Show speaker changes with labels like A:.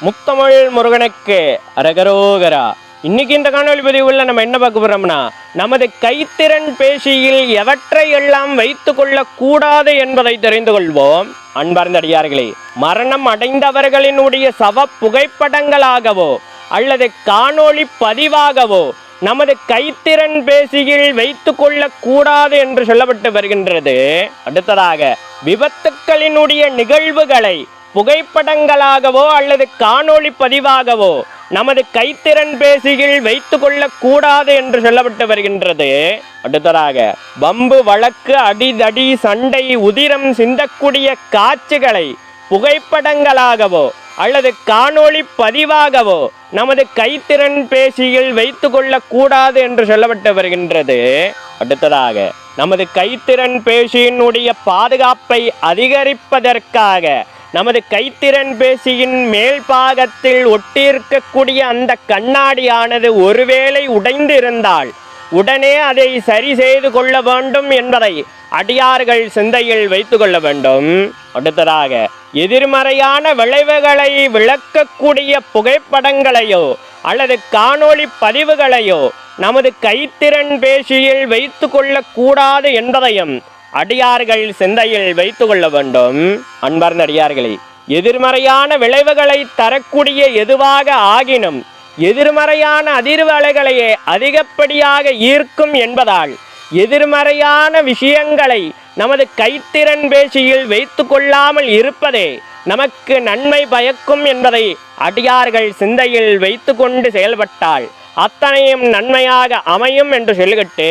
A: முத்தமிழ் முருகனுக்கு அரகரோகரா. இன்னைக்கு இந்த காணொலி பதிவுல நம்ம என்ன பார்க்க போறோம்னா நமது கைத்திறன் பேசியில் எவற்றை எல்லாம் வைத்துக் கொள்ளக் கூடாது என்பதை தெரிந்து கொள்வோம். அன்பார்ந்த அடியார்களே மரணம் அடைந்தவர்களினுடைய சவ புகைப்படங்களாகவோ அல்லது காணொளி பதிவாகவோ நமது கைத்திறன் பேசியில் வைத்துக் கொள்ளக்கூடாது என்று சொல்லப்பட்டு வருகின்றது. அடுத்ததாக விபத்துக்களினுடைய நிகழ்வுகளை புகைப்படங்களாகவோ அல்லது காணொளி பதிவாகவோ நமது கைத்திறன் பேசியில் வைத்துக் கொள்ளக் கூடாது என்று சொல்லப்பட்டு வருகின்றது. அடுத்ததாக பம்பு வழக்கு அடிதடி சண்டை உதிரம் சிந்தக்கூடிய காட்சிகளை புகைப்படங்களாகவோ அல்லது காணொளி பதிவாகவோ நமது கைத்திறன் பேசியில் வைத்துக் கொள்ளக் கூடாது என்று சொல்லப்பட்டு வருகின்றது. அடுத்ததாக நமது கைத்திறன் பேசியினுடைய பாதுகாப்பை அதிகரிப்பதற்காக நமது கைத்திறன் பேசியின் மேல் பாகத்தில் ஒட்டியிருக்கக்கூடிய அந்த கண்ணாடியானது ஒருவேளை உடைந்திருந்தால் உடனே அதை சரி செய்து கொள்ள வேண்டும் என்பதை அடியார்கள் சிந்தையில் வைத்து கொள்ள வேண்டும். அடுத்ததாக எதிர்மறையான விளைவுகளை விளக்கக்கூடிய புகைப்படங்களையோ அல்லது காணொளி பதிவுகளையோ நமது கைத்திறன் பேசியில் வைத்து கொள்ளக்கூடாது என்பதையும் அடியார்கள் சிந்தையில் வைத்து கொள்ள வேண்டும். அன்பார்ந்த அடியார்களே எதிர்மறையான விளைவுகளை தரக்கூடிய எதுவாக ஆகினும் எதிர்மறையான அதிர்வு அலைகளையே அதிகப்படியாக ஈர்க்கும் என்பதால் எதிர்மறையான விஷயங்களை நமது கைத்திறன் பேசியில் வைத்து கொள்ளாமல் இருப்பதே நமக்கு நன்மை பயக்கும் என்பதை அடியார்கள் சிந்தையில் வைத்து கொண்டு செயல்பட்டால் அத்தனையும் நன்மையாக அமையும் என்று சொல்லிக்கிட்டு